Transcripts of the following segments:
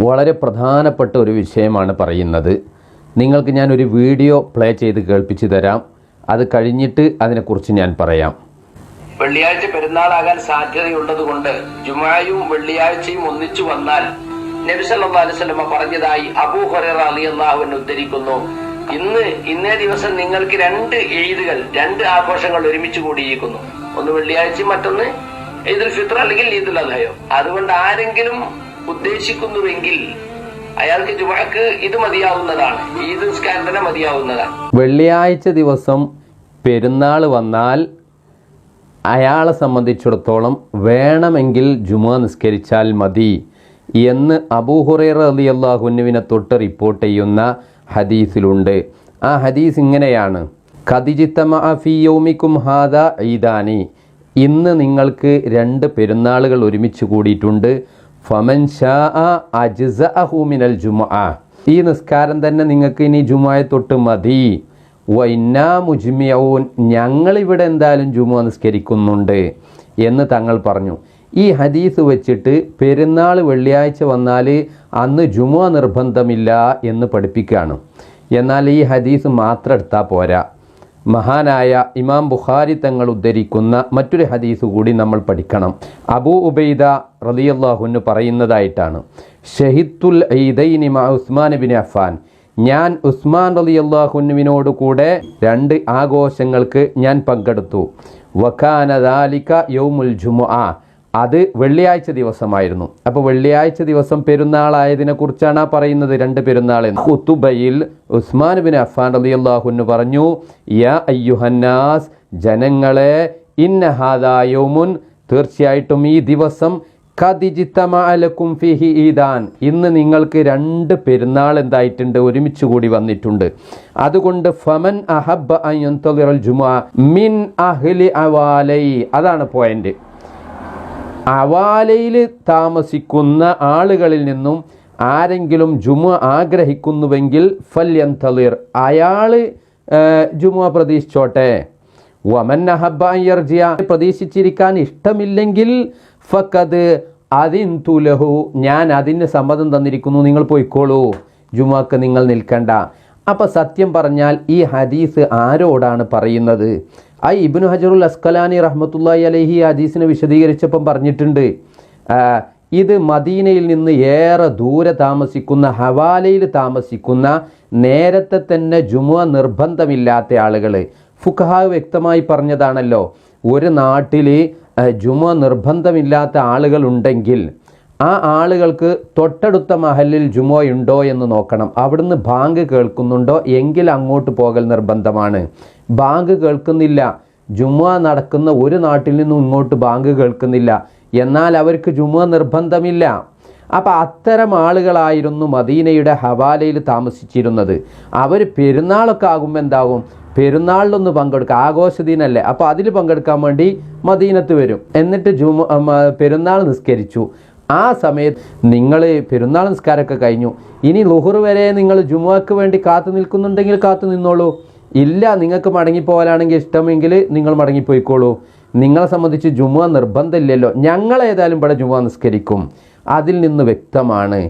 വളരെ പ്രധാനപ്പെട്ട ഒരു വിഷയമാണ് പറയുന്നത്. നിങ്ങൾക്ക് ഞാൻ ഒരു വീഡിയോ പ്ലേ ചെയ്ത് കേൾപ്പിച്ചു തരാം. അത് കഴിഞ്ഞിട്ട് അതിനെക്കുറിച്ച് ഞാൻ പറയാം. വെള്ളിയാഴ്ച പെരുന്നാളാകാൻ സാധ്യതയുള്ളത് കൊണ്ട് ജുമായും വെള്ളിയാഴ്ചയും ഒന്നിച്ചു വന്നാൽ നബി സല്ലല്ലാഹു അലൈഹി വസല്ലമ പറഞ്ഞതായി അബൂ ഹുറൈറ റളിയല്ലാഹു അൻഹു ഉദ്ധരിക്കുന്നു. ഇന്ന് ഇന്നേ ദിവസം നിങ്ങൾക്ക് രണ്ട് ഈദുകൾ രണ്ട് ആഘോഷങ്ങൾ ഒരുമിച്ച് കൂടിയിരിക്കുന്നു. ഒന്ന് വെള്ളിയാഴ്ചയും മറ്റൊന്ന് ഈദുൽ ഫിത്ർ അല്ലെങ്കിൽ ഈദുൽ അദ്ഹയോ. അതുകൊണ്ട് ആരെങ്കിലും ഉദ്ദേശിക്കുന്നുവെങ്കിൽ അയാൾക്ക് ജുമാക്ക് ഇത് മതിയാവുന്നതാണ്. ഈദ് നിസ്കാരം തന്നെ മതിയാവുന്നതാണ്. വെള്ളിയാഴ്ച ദിവസം പെരുന്നാൾ വന്നാൽ അയാളെ സംബന്ധിച്ചിടത്തോളം വേണമെങ്കിൽ ജുമ നിസ്കരിച്ചാൽ മതി എന്ന് അബൂഹുറൈറ അലി അള്ളാഹുനുവിനെ തൊട്ട് റിപ്പോർട്ട് ചെയ്യുന്ന ഹദീസിലുണ്ട്. ആ ഹദീസ് ഇങ്ങനെയാണ്. ഖദിജിത്തമഫിയോമിക്കും ഹാദ ഈദാനി. ഇന്ന് നിങ്ങൾക്ക് രണ്ട് പെരുന്നാളുകൾ ഒരുമിച്ച് കൂടിയിട്ടുണ്ട്. ഫമൻ ഷാ ഈ നിസ്കാരം തന്നെ നിങ്ങൾക്ക് ഇനി ജുമായ തൊട്ട് മതി. വൈന്നാ മുജ്മിയവും ഞങ്ങളിവിടെ എന്തായാലും ജുമ നിസ്കരിക്കുന്നുണ്ട് എന്ന് തങ്ങൾ പറഞ്ഞു. ഈ ഹദീസ് വെച്ചിട്ട് പെരുന്നാൾ വെള്ളിയാഴ്ച വന്നാൽ അന്ന് ജുമ നിർബന്ധമില്ല എന്ന് പഠിപ്പിക്കുകയാണ്. എന്നാൽ ഈ ഹദീസ് മാത്രം എടുത്താൽ പോരാ. മഹാനായ ഇമാം ബുഖാരി തങ്ങൾ ഉദ്ധരിക്കുന്ന മറ്റൊരു ഹദീസ് കൂടി നമ്മൾ പഠിക്കണം. അബൂ ഉബൈദ റലിയല്ലാഹുന്ന് പറയുന്നതായിട്ടാണ്. ഷഹിത്തുൽ ഈദൈനി മാ ഉസ്മാൻ ബിൻ അഫാൻ ഞാൻ ഉസ്മാൻ റളിയല്ലാഹുവിനോട് കൂടെ രണ്ട് ആഘോഷങ്ങൾക്ക് ഞാൻ പങ്കെടുത്തു. വഖാനദാലിക ദാലിക യൗമുൽ ജുമുഅ. അത് വെള്ളിയാഴ്ച ദിവസമായിരുന്നു. അപ്പോൾ വെള്ളിയാഴ്ച ദിവസം പെരുന്നാളായതിനെ കുറിച്ചാണ് ആ പറയുന്നത്. രണ്ട് പെരുന്നാൾ ഖുത്തുബയിൽ ഉസ്മാൻ ബിൻ അഫാൻ അലി അള്ളാഹുന്ന് പറഞ്ഞു യാ അയ്യുഹന്നാസ് ജനങ്ങളെ ഇന്ന ഹാദാ യൗമുൻ തീർച്ചയായിട്ടും ഈ ദിവസം കദിജിത്തമാലക്കും ഫിഹി ഈദാൻ. ഇന്ന് നിങ്ങൾക്ക് രണ്ട് പെരുന്നാൾ എന്തായിട്ടുണ്ട്? ഒരുമിച്ച് കൂടി വന്നിട്ടുണ്ട്. അതുകൊണ്ട് ഫമൻ അഹബ് ജുമാ മിൻ അഹ്ലി അവാലൈ. അതാണ് പോയിന്റ് അവാലയിൽ താമസിക്കുന്ന ആളുകളിൽ നിന്നും ആരെങ്കിലും ജുമ ആഗ്രഹിക്കുന്നുവെങ്കിൽ ഫല്യന്തളിർ അയാൾ ജുമ പ്രതീക്ഷിച്ചോട്ടെ. വമൻ അഹബ അയ്യർജിയ പ്രതീക്ഷിച്ചിരിക്കാൻ ഇഷ്ടമില്ലെങ്കിൽ ഫക്കത് അതിൻ തുലഹു ഞാൻ അതിന് സമ്മതം തന്നിരിക്കുന്നു നിങ്ങൾ പോയിക്കോളൂ. ജുമാക്ക് നിങ്ങൾ നിൽക്കണ്ട. അപ്പം സത്യം പറഞ്ഞാൽ ഈ ഹദീസ് ആരോടാണ് പറയുന്നത്? ആ ഇബ്നു ഹജറുൽ അസ്കലാനി റഹ്മത്തുള്ളാഹി അലഹി ഹദീസിനെ വിശദീകരിച്ചപ്പം പറഞ്ഞിട്ടുണ്ട്. ഇത് മദീനയിൽ നിന്ന് ഏറെ ദൂരെ താമസിക്കുന്ന ഹവാലയിൽ താമസിക്കുന്ന നേരത്തെ തന്നെ ജുമുഅ നിർബന്ധമില്ലാത്ത ആളുകൾ ഫുഖഹ വ്യക്തമായി പറഞ്ഞതാണല്ലോ. ഒരു നാട്ടിൽ ജുമുഅ നിർബന്ധമില്ലാത്ത ആളുകൾ ഉണ്ടെങ്കിൽ ആ ആളുകൾക്ക് തൊട്ടടുത്ത മഹലിൽ ജുമോ ഉണ്ടോ എന്ന് നോക്കണം. അവിടുന്ന് ബാങ്ക് കേൾക്കുന്നുണ്ടോ? എങ്കിൽ അങ്ങോട്ട് പോകൽ നിർബന്ധമാണ്. ബാങ്ക് കേൾക്കുന്നില്ല. ജുമ നടക്കുന്ന ഒരു നാട്ടിൽ നിന്നും ഇങ്ങോട്ട് ബാങ്ക് കേൾക്കുന്നില്ല. എന്നാൽ അവർക്ക് ജുമ നിർബന്ധമില്ല. അപ്പം അത്തരം ആളുകളായിരുന്നു മദീനയുടെ ഹവാലയിൽ താമസിച്ചിരുന്നത്. അവർ പെരുന്നാളൊക്കെ ആകുമ്പോൾ എന്താകും? പെരുന്നാളിലൊന്ന് പങ്കെടുക്കുക. ആഘോഷദിനല്ലേ. അപ്പോൾ അതിൽ പങ്കെടുക്കാൻ വേണ്ടി മദീനത്ത് വരും. എന്നിട്ട് ജുമ പെരുന്നാൾ നിസ്കരിച്ചു. ആ സമയത്ത് നിങ്ങൾ പെരുന്നാൾ നിസ്കാരമൊക്കെ കഴിഞ്ഞു. ഇനി ലുഹുർ വരെ നിങ്ങൾ ജുമുഅക്ക് വേണ്ടി കാത്തു നിൽക്കുന്നുണ്ടെങ്കിൽ കാത്തു നിന്നോളൂ. ഇല്ല നിങ്ങൾക്ക് മടങ്ങിപ്പോകാനാണെങ്കിൽ ഇഷ്ടമെങ്കിൽ നിങ്ങൾ മടങ്ങിപ്പോയിക്കോളൂ നിങ്ങളെ സംബന്ധിച്ച് ജുമുഅ നിർബന്ധമില്ലല്ലോ. ഞങ്ങൾ ഏതായാലും ഇവിടെ ജുമുഅ നിസ്കരിക്കും. അതിൽ നിന്ന് വ്യക്തമാണ്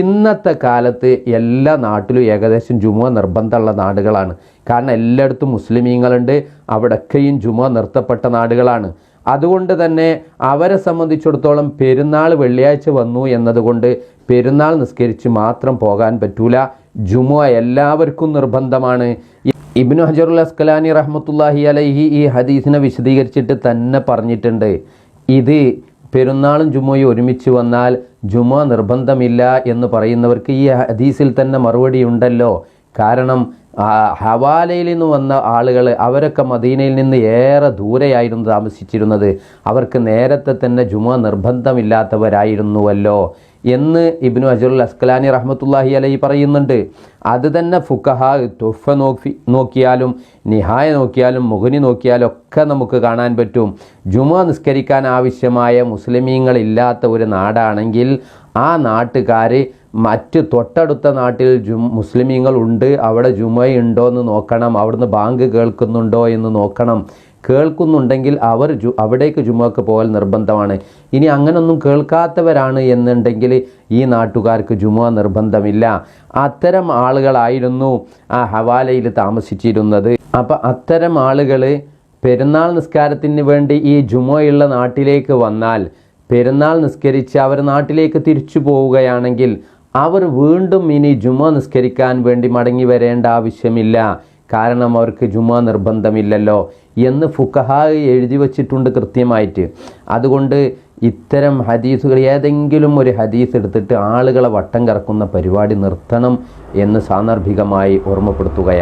ഇന്നത്തെ കാലത്ത് എല്ലാ നാട്ടിലും ഏകദേശം ജുമുഅ നിർബന്ധമുള്ള നാടുകളാണ്. കാരണം എല്ലായിടത്തും മുസ്ലിമീങ്ങളുണ്ട് അവിടെയൊക്കെയും ജുമുഅ നിർത്തപ്പെട്ട നാടുകളാണ്. അതുകൊണ്ട് തന്നെ അവരെ സംബന്ധിച്ചിടത്തോളം പെരുന്നാൾ വെള്ളിയാഴ്ച വന്നു എന്നതുകൊണ്ട് പെരുന്നാൾ നിസ്കരിച്ച് മാത്രം പോകാൻ പറ്റൂല. ജുമുഅ എല്ലാവർക്കും നിർബന്ധമാണ്. ഇബ്നു ഹജറുൽ അസ്കലാനി റഹ്മത്തുല്ലാഹി അലൈഹി ഈ ഹദീസിനെ വിശദീകരിച്ചിട്ട് തന്നെ പറഞ്ഞിട്ടുണ്ട്. ഇത് പെരുന്നാളും ജുമയും ഒരുമിച്ച് വന്നാൽ ജുമ നിർബന്ധമില്ല എന്ന് പറയുന്നവർക്ക് ഈ ഹദീസിൽ തന്നെ മറുപടി ഉണ്ടല്ലോ. കാരണം ഹവാലയിൽ നിന്ന് വന്ന ആളുകൾ അവരൊക്കെ മദീനയിൽ നിന്ന് ഏറെ ദൂരെയായിരുന്നു താമസിച്ചിരുന്നത്. അവർക്ക് നേരത്തെ തന്നെ ജുമ നിർബന്ധമില്ലാത്തവരായിരുന്നുവല്ലോ എന്ന് ഇബ്നു അജറുൽ അസ്കലാനി റഹ്മത്തുല്ലാഹി അലൈഹി പറയുന്നുണ്ട്. അത് തന്നെ ഫുക്കഹ തുഫ നോക്കി നോക്കിയാലും നിഹായ നോക്കിയാലും മുഹനി നോക്കിയാലും ഒക്കെ നമുക്ക് കാണാൻ പറ്റും. ജുമ നിസ്കരിക്കാൻ ആവശ്യമായ മുസ്ലിമീങ്ങളില്ലാത്ത ഒരു നാടാണെങ്കിൽ ആ നാട്ടുകാർ മറ്റ് തൊട്ടടുത്ത നാട്ടിൽ ജു മുസ്ലിമീങ്ങൾ ഉണ്ട് അവിടെ ജുമയുണ്ടോ എന്ന് നോക്കണം അവിടുന്ന് ബാങ്ക് കേൾക്കുന്നുണ്ടോ എന്ന് നോക്കണം. കേൾക്കുന്നുണ്ടെങ്കിൽ അവർ ജു അവിടേക്ക് ജുമക്ക് പോകൽ നിർബന്ധമാണ്. ഇനി അങ്ങനൊന്നും കേൾക്കാത്തവരാണ് എന്നുണ്ടെങ്കിൽ ഈ നാട്ടുകാർക്ക് ജുമ നിർബന്ധമില്ല. അത്തരം ആളുകളായിരുന്നു ആ ഹവാലയിൽ താമസിച്ചിരുന്നത്. അപ്പം അത്തരം ആളുകൾ പെരുന്നാൾ നിസ്കാരത്തിന് വേണ്ടി ഈ ജുമയുള്ള നാട്ടിലേക്ക് വന്നാൽ പെരുന്നാൾ നിസ്കരിച്ച് അവർ നാട്ടിലേക്ക് തിരിച്ചു പോവുകയാണെങ്കിൽ അവർ വീണ്ടും ഇനി ജുമ നിസ്കരിക്കാൻ വേണ്ടി മടങ്ങി വരേണ്ട ആവശ്യമില്ല. കാരണം അവർക്ക് ജുമ നിർബന്ധമില്ലല്ലോ എന്ന് ഫുക്കഹ എഴുതി വച്ചിട്ടുണ്ട് കൃത്യമായിട്ട്. അതുകൊണ്ട് ഇത്തരം ഹദീസുകൾ ഏതെങ്കിലും ഒരു ഹദീസ് എടുത്തിട്ട് ആളുകളെ വട്ടം കറക്കുന്ന പരിപാടി നിർത്തണം എന്ന് സാന്ദർഭികമായി ഓർമ്മപ്പെടുത്തുകയാണ്.